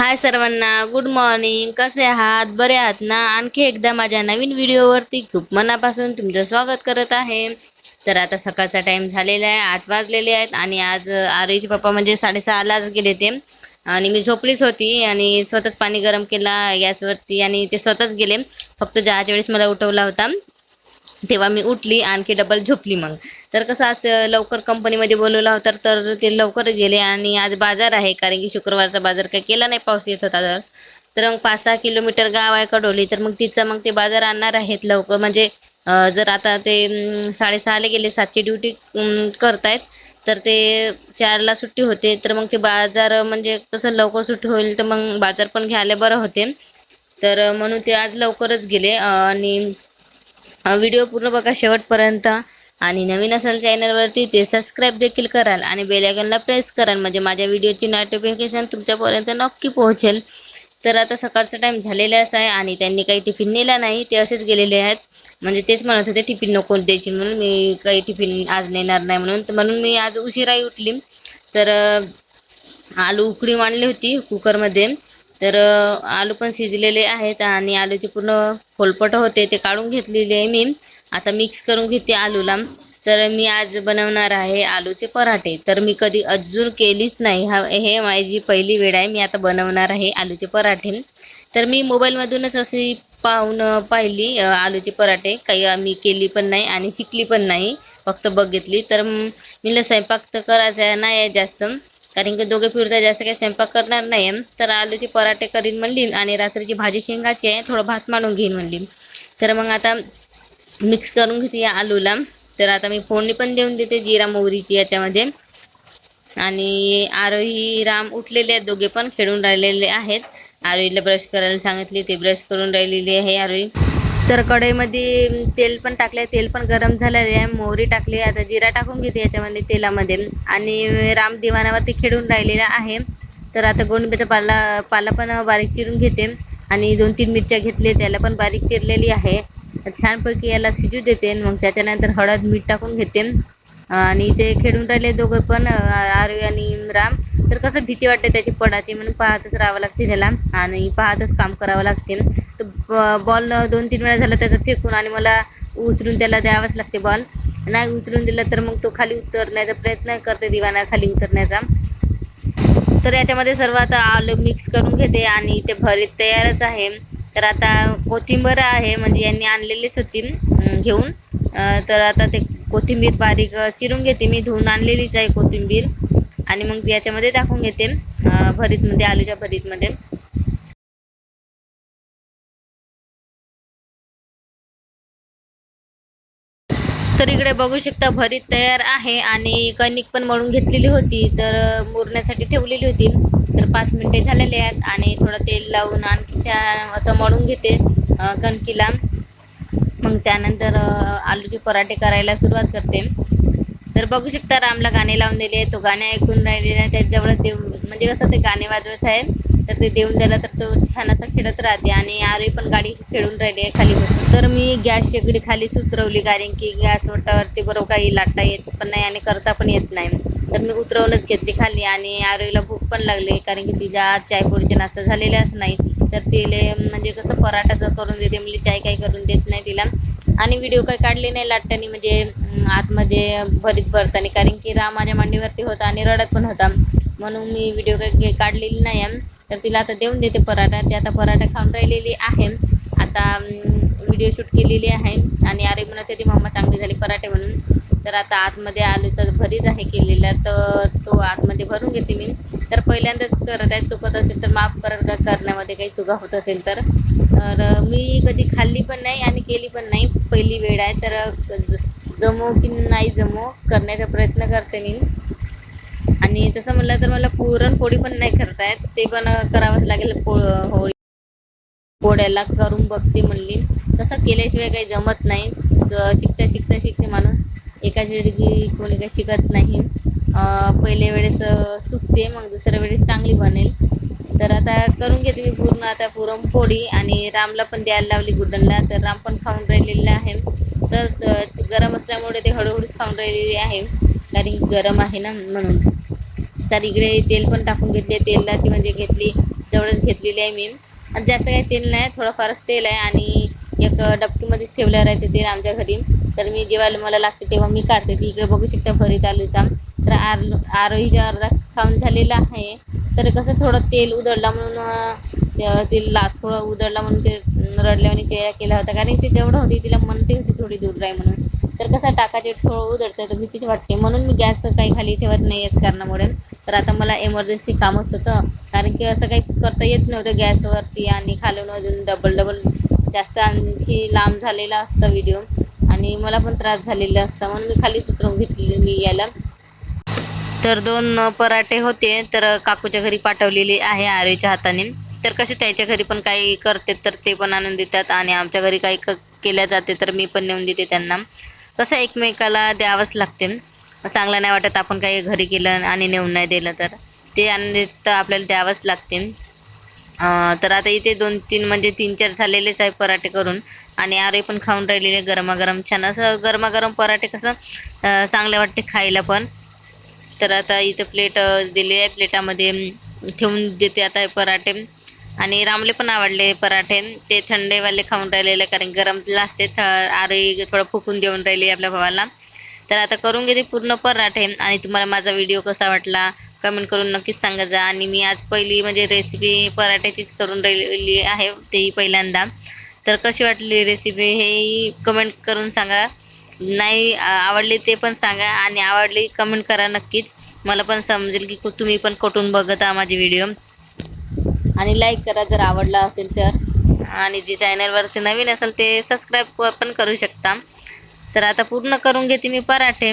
हाय सर्वांना good morning कसे आहात? बरे आहात ना? आणखी एकदा माझ्या नवीन व्हिडिओवरती खूप मनापासून तुमचं स्वागत करत आहे. तर आता सकाळचा टाइम झालेला आहे आठ वाजलेले आहेत आणि आज आरेचे पप्पा म्हणजे साडेसहालाच गेले ते. आणि मी झोपलीच होती आणि स्वतःच पाणी गरम केला गॅसवरती आणि ते स्वतःच गेले. फक्त ज्याच्या वेळेस मला उठवला होता. तेव्हा मी उठली आणखी डबल झोपली मग. तर कसं असं लवकर कंपनीमध्ये बोलवला होता तर ते लवकर गेले आणि आज बाजार आहे. कारण की शुक्रवारचा बाजार काही केला नाही पाऊस येत होता तर. तर मग पाच सहा किलोमीटर गाव आहे कडोली तर मग तिचा मग ते बाजार आणणार आहेत लवकर. म्हणजे जर आता ते साडेसहाला गेले सातची ड्युटी करतायत तर ते चारला सुट्टी होते. तर मग ते बाजार म्हणजे कसं लवकर सुट्टी होईल तर मग बाजार पण घ्यायला बरं होते. तर म्हणून ते आज लवकरच गेले. आणि व्हिडिओ पूर्ण बघा शेवटपर्यंत. आणि नवीन असेल चॅनलवरती ते सबस्क्राईब देखील कराल आणि बेल प्रेस कराल. म्हणजे माझ्या व्हिडिओची नोटिफिकेशन तुमच्यापर्यंत नक्की पोहोचेल. तर आता सकाळचा टाईम झालेलाच आहे आणि त्यांनी काही टिफिन नेला नाही. ते असेच गेलेले आहेत. म्हणजे तेच म्हणत होते टिफिन नको द्यायची म्हणून मी काही टिफिन आज नेणार नाही म्हणून. तर म्हणून मी आज उशिराही उठली. तर आलू उकडी मांडली होती कुकरमध्ये तर आलू पण शिजलेले आहेत आणि आलूचे पूर्ण फोलपट होते ते काढून घेतलेले आहे मी. आता मिक्स करून घेते आलूला. तर मी आज बनवणार आहे आलूचे पराठे. तर मी कधी अजून केलीच नाही. हा हे माझी पहिली वेळ आहे. मी आता बनवणार आहे आलूचे पराठे. तर मी मोबाईलमधूनच अशी पाहून पाहिली आलूचे पराठे. काही मी केली पण नाही आणि शिकली पण नाही. फक्त बघितली. तर मीला स्वयंपाक तर करायचा नाही आहे जास्त. कारण की दोघे फिरता जास्त काही स्वयंपाक करणार नाही. तर आलूचे पराठे करीन म्हणली आणि रात्रीची भाजी शेंगाची आहे थोडं भात मांडून घेईन म्हणली. तर मग आता मिक्स करून घेते या आलूला. तर आता मी फोडणी पण देऊन देते जिरा मोहरीची याच्यामध्ये. आणि आरोही राम उठलेले आहेत दोघे पण खेळून राहिलेले आहेत. आरोहीला ब्रश करायला सांगितले ते ब्रश करून राहिलेली आहे आरोही. तर कढईमध्ये तेल पण टाकले तेल पण गरम झालेले आहे मोहरी टाकली आता जिरा टाकून घेते याच्यामध्ये तेलामध्ये. आणि राम दिवाणावरती खेळून राहिलेला आहे. तर आता गोंडबेचा पाला पाला पण बारीक चिरून घेते. आणि दोन तीन मिरच्या घेतले त्याला पण बारीक चिरलेली आहे. छानपैकी याला शिजू देते. मग त्याच्यानंतर हळद मीठ टाकून घेते. आणि ते खेळून राहिले दोघं पण आरवी आणि राम. तर कसं भीती वाटते त्याची पडाची म्हणून पाहतच राहावं लागते त्याला. आणि पाहतच काम करावं लागते. तर बॉल दोन तीन वेळा झाला त्याचा फेकून आणि मला उचलून त्याला द्यावाच लागते बॉल नाही उचलून दिला तर मग तो खाली उतरण्याचा प्रयत्न करते दिवाना खाली उतरण्याचा. तर याच्यामध्ये सर्व आता आलू मिक्स करून घेते आणि ते भरीत तयारच आहे. तर आता कोथिंबीर आहे म्हणजे यांनी आणलेलीच होती घेऊन. तर आता ते कोथिंबीर बारीक चिरून घेते मी धुवून आणलेलीच आहे कोथिंबीर. आणि मग याच्यामध्ये टाकून घेते भरीतमध्ये आलूच्या भरीतमध्ये. तर इकडे बघू शकता भरीत तयार आहे आणि कणिक पण मळून घेतलेली होती तर मुरण्यासाठी ठेवलेली होती. तर पाच मिनिटे झालेले आहेत आणि थोडं तेल लावून आणखी छान असं मळून घेते कणकीला. मग त्यानंतर आलूचे पराठे करायला सुरुवात करते. तर बघू शकता रामला गाणे लावून दिले आहे तो गाणे ऐकून राहिलेला आहे त्याच्याजवळ देव म्हणजे कसं ते गाणे वाजवायचं आहे तर ते देऊन द्यायला तर तो छान असा खेळत राहते आणि आरोही पण गाडी खेळून राहिली आहे खाली बसून. तर मी गॅस शेगडी खालीच उतरवली कारण की गॅस वटावरती बरोबर काही लाटता येत पण नाही आणि करता पण येत नाही. तर मी उतरवूनच घेतली खाली आणि आरोहीला भूक पण लागली कारण की तिच्या आज चायपोळीचे नाश्ता झालेलाच नाही. तर तिले म्हणजे कसं पराठाचं करून देते मुली चाय काही करून देत नाही तिला आणि व्हिडिओ काही काढले नाही लाटतानी म्हणजे आतमध्ये भरीत भरताना. कारण की राम माझ्या मांडीवरती होता आणि रडत पण होता. म्हणून मी व्हिडिओ काही काढलेली नाही आहे. तर तिला आता देऊन देते पराठा. ती आता पराठा खाऊन राहिलेली आहे. आता व्हिडिओ शूट केलेली आहे. आणि अरे म्हणत होती मम्मा चांगली झाली पराठे म्हणून. तर आता आतमध्ये आलूचा भरीत आहे केलेला. तर तो आतमध्ये भरून घेते मी. तर पहिल्यांदाच करत आहे चुकत असेल तर माफ कर करण्यामध्ये काही चुका होत असेल तर. तर मी कधी खाल्ली पण नाही आणि केली पण नाही. पहिली वेळ आहे. तर जमो की नाही जमो करण्याचा प्रयत्न करते मी. आणि तसं म्हणलं तर मला पुरणपोळी पण नाही करता येत. ते पण करावंच लागेल. पो होळी पोळ्याला करून बघते म्हणली. तसं केल्याशिवाय काही जमत नाही. ज- शिकता शिकता शिकते माणूस. एकाच वेळी कोणी काही शिकत नाही. पहिल्या वेळेस चुकते. मग दुसऱ्या वेळेस चांगली बनेल. तर आता करून घेते मी पूर्ण आता पुरणपोळी आणि रामला पण द्यायला लावली गुड्डनला. तर राम पण खाऊन राहिलेला आहे. तर गरम असल्यामुळे ते हळूहळूच खाऊन राहिलेली आहे. कारण गरम आहे ना म्हणून. तर इकडे तेल पण टाकून घेतले. तेलाची म्हणजे घेतली जवळच घेतलेली आहे मी. आणि जास्त काही तेल नाही थोडंफारच तेल आहे. आणि एक डबकीमध्येच ठेवलं राहते तेल आमच्या घरी. तर मी जेव्हा मला लागते तेव्हा मी काढते. ती इकडे बघू शकता भरीत आलूचा. तर आर आरोहीचा अर्धा खाऊन झालेला आहे. तर कसं थोडं तेल उधळला म्हणून अं, ला थोडं उधळला म्हणून ते रडल्याने चेहरा केला होता कारण ती जेवढं होती तिला म्हणते होती थोडी दूर राही म्हणून. तर कसं टाकाचे थोडं उधळतं तर भीतीच वाटते. म्हणून मी गॅस काही खाली ठेवत नाही याच कारणामुळे. तर आता मला एमर्जन्सी कामच होतं. कारण की असं काही करता येत नव्हतं गॅसवरती आणि खालून अजून डबल डबल जास्त आणखी लांब झालेला असता व्हिडिओ आणि मला पण त्रास झालेला असता. म्हणून मी खाली उतरवून घेतलेली याला तर दोन पराठे होते तर काकूच्या घरी पाठवलेले आहे आरेच्या हाताने. तर कसे त्याच्या घरी पण काही करते तर ते पण आणून देतात आणि आमच्या घरी काही क केल्या जाते तर मी पण नेऊन देते त्यांना. कसं एकमेकाला द्यावंच लागते. चांगलं नाही वाटत आपण काही घरी केलं आणि नेऊन नाही दिलं तर. ते आणून देत तर आपल्याला द्यावंच लागते. तर आता इथे दोन तीन म्हणजे तीन चार झालेलेच आहे पराठे करून. आणि आरे पण खाऊन राहिलेले गरमागरम. छान असं गरमागरम पराठे कसं चांगले वाटते खायला पण. तर आता इथं प्लेट दिली आहे प्लेटामध्ये. ठेवून देते आता पराठे. आणि रामले पण आवडले पराठे. ते थंडेवाले खाऊन राहिलेले कारण गरम असते थ आरे थोडं फुकून देऊन राहिली आपल्या भावाला. तर आता करून घेते पूर्ण पराठे. आणि तुम्हाला माझा व्हिडिओ कसा वाटला कमेंट करून नक्कीच सांगा जा. आणि मी आज पहिली म्हणजे रेसिपी पराठ्याचीच करून राहिलेली आहे तेही पहिल्यांदा. तर कशी वाटली रेसिपी हेही कमेंट करून सांगा. नाही आवडली ते पण सांगा आणि आवडली कमेंट करा नक्कीच. मला पण समजेल की तुम्ही पण कुठून बघत आहात माझे व्हिडिओ आणि लाईक करा जर आवडला असेल तर. आणि जे चॅनलवरती नवीन असेल ते सबस्क्राईब पण करू शकता. तर आता पूर्ण करून घेते मी पराठे.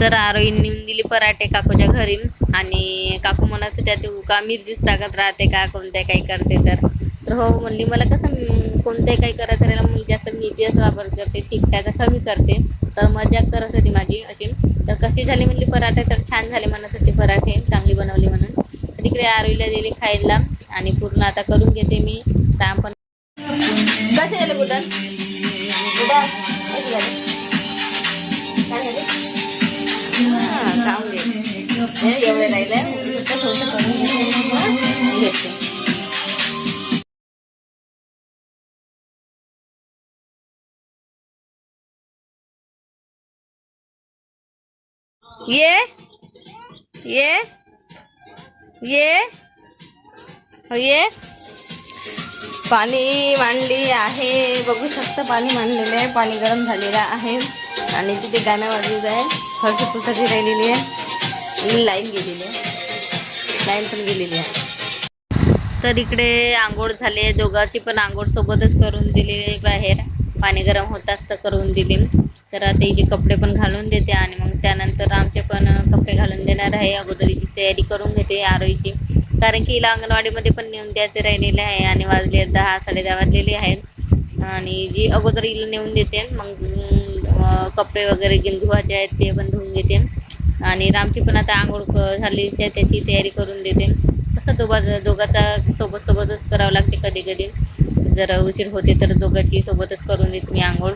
तर आरोहीने नेऊन दिली पराठे काकूच्या घरी आणि काकू म्हणत होत्या तू का मिरचीच टाकत राहते का? कोणत्या काही करते तर? तर हो म्हणली मला कसं म, कोणत्याही काही करायचं राहिलं मी जास्त मिरचीच वापर करते तिखटाचा कमी करते. तर मजा करत होती माझी अशी. तर कशी झाली म्हणली पराठे तर छान झाले म्हणत होते पराठे चांगली बनवली म्हणून. तर इकडे आरोहीला दिली खायला आणि पूर्ण आता करून घेते मी. काम पण कसे झाले कुठं कुठं एवढे थोडंसं घेते. ये ये ये ये. पाणी मांडली आहे. बघू शकता पाणी मांडलेलं आहे. पाणी गरम झालेलं आहे. आणि तिथे गाणं वाजलेलं आहे फरशी पुसाची राहिलेली आहे. आणि लाईन गेलेली आहे. लाईन पण गेलेली आहे. तर इकडे आंघोळ झाले दोघांची पण आंघोळ सोबतच करून दिली बाहेर. पाणी गरम होत असतं करून दिली. तर आता हिचे कपडे पण घालून देते आणि मग त्यानंतर आमचे पण कपडे घालून देणार आहे. अगोदरीची तयारी करून घेते आरोईची कारण की हिला अंगणवाडीमध्ये पण नेऊन द्यायचे राहिलेले आहे आणि वाजले दहा साडेदहा वाजलेले आहेत. आणि जी अगोदर हिला नेऊन देते मग कपडे वगैरे जे धुवायचे आहेत ते पण धुवून घेते आणि रामची पण आता आंघोळ क- झालीच आहे त्याची तयारी करून देते. कसं दोघा दोघाचा सोबत सोबतच करावं लागते कधी कधी. जर उशीर होते तर दोघांची सोबतच करून देते मी आंघोळ.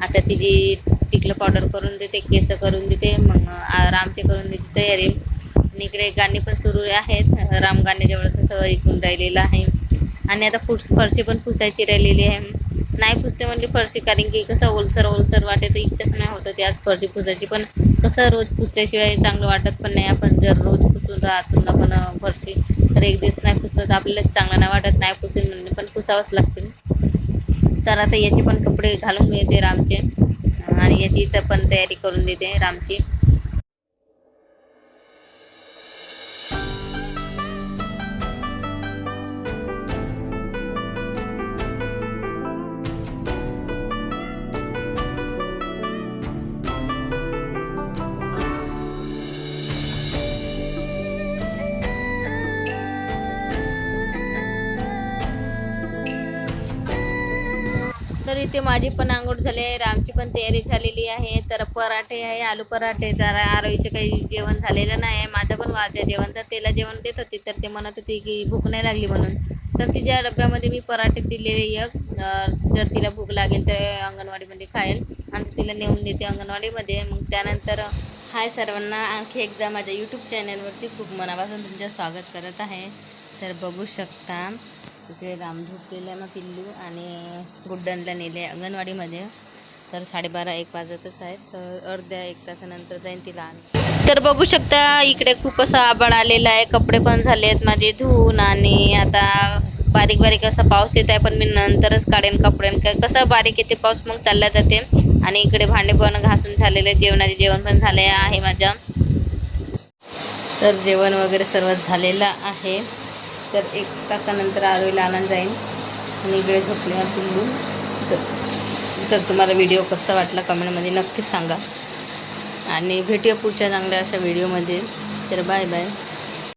आता तिची टिकलं पावडर करून देते केस करून देते मग रामचे करून देते तयारी. आणि इकडे गाणी पण सुरू आहेत. राम गाणे जवळच सगळं ऐकून राहिलेलं आहे. आणि आता फुट फरशी पण पुसायची राहिलेली आहे. नाही पुसते म्हणजे फरशी कारण की कसं ओलसर ओलसर वाटे तर इच्छाच नाही होतं ते आज फरशी पुसायची पण कसं रोज पुसल्याशिवाय चांगलं वाटत पण नाही. आपण जर रोज पुसून राहतो ना पण फरशी तर एक दिवस नाही पुसलं तर आपल्याला चांगलं नाही वाटत नाही पुसून म्हणजे पण पुसावंच लागते तर आता याचे पण कपडे घालून घेते रामचे. आणि याची इथं पण तयारी करून देते रामची. तर इथे माझी पण आंघोळ झाली आहे रामची पण तयारी झालेली आहे. तर पराठे आहे आलू पराठे. तर आरोहीचं काही जेवण झालेलं नाही आहे. माझं पण वाजं जेवण. तर तिला जेवण देत होती तर ते म्हणत होती की भूक नाही लागली म्हणून. तर तिच्या डब्यामध्ये मी पराठे दिलेले एक. जर तिला भूक लागेल तर अंगणवाडीमध्ये खाईल. आणि तिला नेऊन देते अंगणवाडीमध्ये. मग त्यानंतर हाय सर्वांना आणखी एकदा माझ्या यूट्यूब चॅनलवरती खूप मनापासून तुमचं स्वागत करत आहे. तर बघू शकता इकडे राम झोपलेला आहे मग पिल्लू आणि गुड्डनला नेले अंगणवाडीमध्ये. तर साडेबारा एक वाजतच आहेत. तर अर्ध्या एक तासानंतर जाईन तिला तर बघू शकता इकडे खूप असं आबाळ आलेलं आहे. कपडे पण झाले आहेत माझे धुवून आणि आता बारीक बारीक असा पाऊस येत आहे पण मी नंतरच काढेन कपड्यान का कसं बारीक येते पाऊस मग चालला जाते. आणि इकडे भांडे पण घासून झालेले जेवणाचे जेवण पण झाले आहे माझ्या. तर जेवण वगैरे सर्व झालेलं आहे. तर एक तासानंतर आरोईला आनंद जाईन. आणि इकडे झोपले हा पिल्लू तर- तर तुम्हाला व्हिडिओ कसा वाटला कमेंटमध्ये नक्की सांगा. आणि भेटूया पुढच्या चांगल्या अशा व्हिडिओमध्ये तर बाय बाय